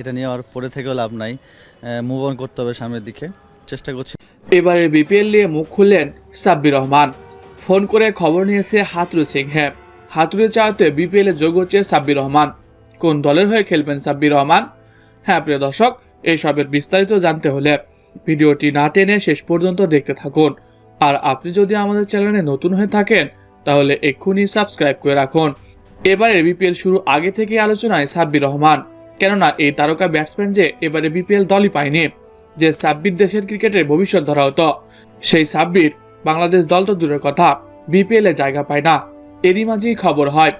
এটা নিয়ে আর পরে থেকেও লাভ নাই। মুভ অন করতে হবে সামনের দিকে। চেষ্টা করছি। এবারে বিপিএল নিয়ে মুখ খুললেন সাব্বির রহমান। ফোন করে খবর নিয়েছে হাতুরু সিংহে। হাতুড়ে চাওয়াতে বিপিএল যোগ হচ্ছে সাব্বির রহমান। কোন দলের হয়ে খেলবেন সাব্বির রহমান? হ্যাঁ প্রিয় দর্শক এইসবের বিস্তারিত জানতে হলে ভিডিওটি না টেনে শেষ পর্যন্ত দেখতে থাকুন। আর আপনি যদি আমাদের চ্যানেলে নতুন হয়ে থাকেন, তাহলে এক্ষুনি সাবস্ক্রাইব করে রাখুন। এবারে বিপিএল শুরু আগে থেকে আলোচনায় সাব্বির রহমান। কেননা এই তারকা ব্যাটসম্যান যে এবারে বিপিএল দলই পায়নি, যে সাব্বির দেশের ক্রিকেটের ভবিষ্যৎ ধরা হতো সেই সাব্বির বাংলাদেশ দল তো দূরের কথা বিপিএল জায়গা পায় না। এরই মাঝেই খবর হয়,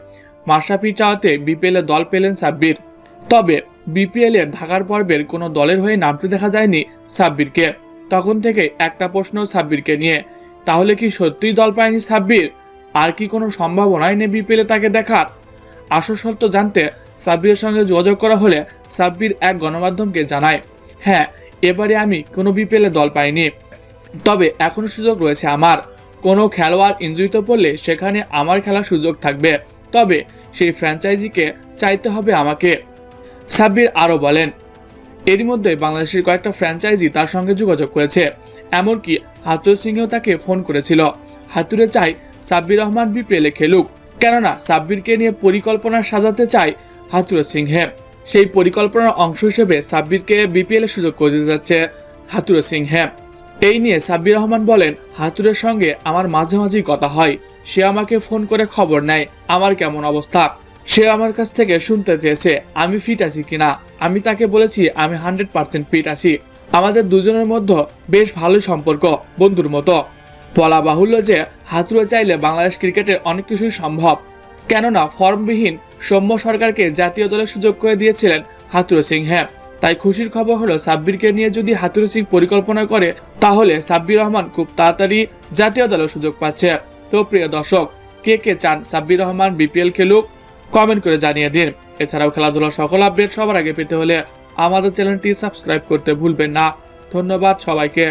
মাশরাফি চাওয়াতে বিপিএল দল পেলেন সাব্বির তবে বিপিএল এর ঢাকার পর্বের কোনো দলের হয়ে নামতে দেখা যায়নি সাব্বিরকে তখন থেকে একটা প্রশ্ন সাব্বিরকে নিয়ে, তাহলে কি সত্যিই দল পায়নি সাব্বির আর কি কোনো সম্ভাবনাই নেই বিপিএল তাকে দেখার? আসল সত্য জানতে সাব্বিরের সঙ্গে যোগাযোগ করা হলে সাব্বির এক গণমাধ্যমকে জানায় হ্যাঁ এবারে আমি কোনো বিপিএল দল পাইনি। তবে এখনও সুযোগ রয়েছে আমার। কোনো খেলোয়াড় ইঞ্জুরিতে পড়লে সেখানে আমার খেলার সুযোগ থাকবে। তবে সেই ফ্র্যাঞ্চাইজিকে চাইতে হবে আমাকে। সাব্বির আরও বলেন, এরই মধ্যে বাংলাদেশের কয়েকটা ফ্র্যাঞ্চাইজি তার সঙ্গে যোগাযোগ করেছে। এমনকি হাতুর সিংও তাকে ফোন করেছিল। হাতুরে চাই সাব্বির রহমান বিপিএলে খেলুক। কেননা সাব্বিরকে নিয়ে পরিকল্পনা সাজাতে চায় হাতুর সিংহে সেই পরিকল্পনার অংশ হিসেবে সাব্বিরকে বিপিএল সুযোগ করে দিতে যাচ্ছে হাতুর সিংহে এই নিয়ে সাব্বির রহমান বলেন হাতুরের সঙ্গে আমার মাঝে মাঝেই কথা হয়। সে আমাকে ফোন করে খবর নেয়, আমার কেমন অবস্থা? সে আমার কাছ থেকে শুনতে চেয়েছে, আমি ফিট আছি কিনা? আমি তাকে বলেছি, আমি হান্ড্রেড পার্সেন্ট ফিট আছি। আমাদের দুজনের মধ্যে বেশ ভালো সম্পর্ক, বন্ধুর মতো। বলা বাহুল্য যে হাতুড়ে চাইলে বাংলাদেশ ক্রিকেটে অনেক কিছুই সম্ভব। কেননা ফর্মবিহীন সৌম্য সরকারকে জাতীয় দলের সুযোগ করে দিয়েছিলেন হাতুর সিং। হ্যাঁ তাই খুশির খবর হলো, সাব্বিরকে নিয়ে যদি হাতুর সিং পরিকল্পনা করে, তাহলে সাব্বির রহমান খুব তাড়াতাড়ি জাতীয় দলের সুযোগ পাচ্ছে। তো প্রিয় দর্শক, কে কে চান সাব্বির রহমান বিপিএল খেলুক কমেন্ট করে জানিয়ে দিন। এছাড়াও খেলাধুলার সকল আপডেট সবার আগে পেতে হলে আমাদের চ্যানেলটি সাবস্ক্রাইব করতে ভুলবেন না। ধন্যবাদ সবাইকে।